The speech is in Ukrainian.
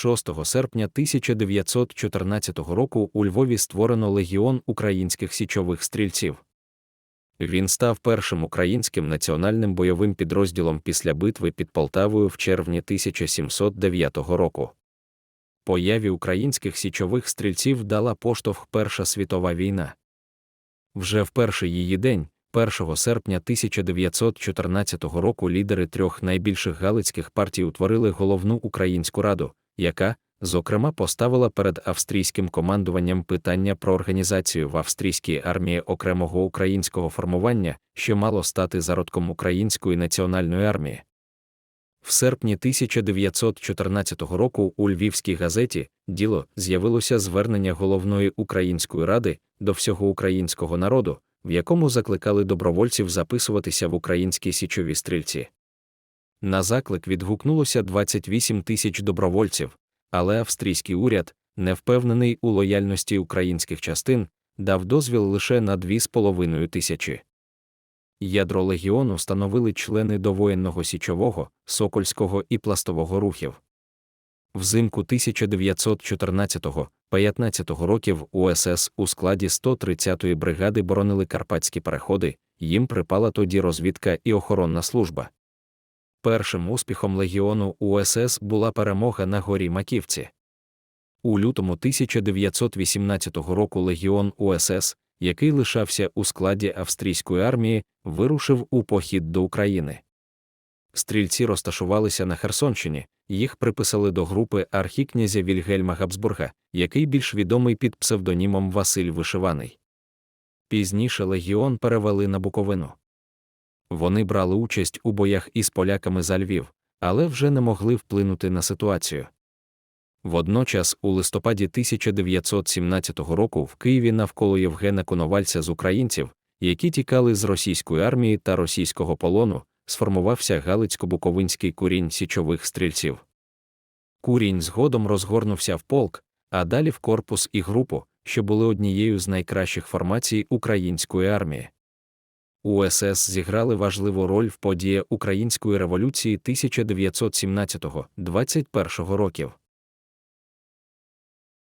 6 серпня 1914 року у Львові створено Легіон українських січових стрільців. Він став першим українським національним бойовим підрозділом після битви під Полтавою в червні 1709 року. Появі українських січових стрільців дала поштовх Перша світова війна. Вже в перший її день, 1 серпня 1914 року, лідери трьох найбільших галицьких партій утворили головну українську раду, яка, зокрема, поставила перед австрійським командуванням питання про організацію в австрійській армії окремого українського формування, що мало стати зародком української національної армії. В серпні 1914 року у Львівській газеті Діло з'явилося звернення головної української ради до всього українського народу, в якому закликали добровольців записуватися в українські січові стрільці. На заклик відгукнулося 28 тисяч добровольців, але австрійський уряд, не впевнений у лояльності українських частин, дав дозвіл лише на 2,5 тисячі. Ядро легіону становили члени довоєнного січового, сокольського і пластового рухів. Взимку 1914-15 років УСС у складі 130-ї бригади боронили карпатські переходи, їм припала тоді розвідка і охоронна служба. Першим успіхом легіону УСС була перемога на горі Маківці. У лютому 1918 року легіон УСС, який лишався у складі австрійської армії, вирушив у похід до України. Стрільці розташувалися на Херсонщині, їх приписали до групи архікнязя Вільгельма Габсбурга, який більш відомий під псевдонімом Василь Вишиваний. Пізніше легіон перевели на Буковину. Вони брали участь у боях із поляками за Львів, але вже не могли вплинути на ситуацію. Водночас, у листопаді 1917 року в Києві навколо Євгена Коновальця з українців, які тікали з російської армії та російського полону, сформувався Галицько-Буковинський курінь січових стрільців. Курінь згодом розгорнувся в полк, а далі в корпус і групу, що були однією з найкращих формацій української армії. УСС зіграли важливу роль в події Української революції 1917-21 років.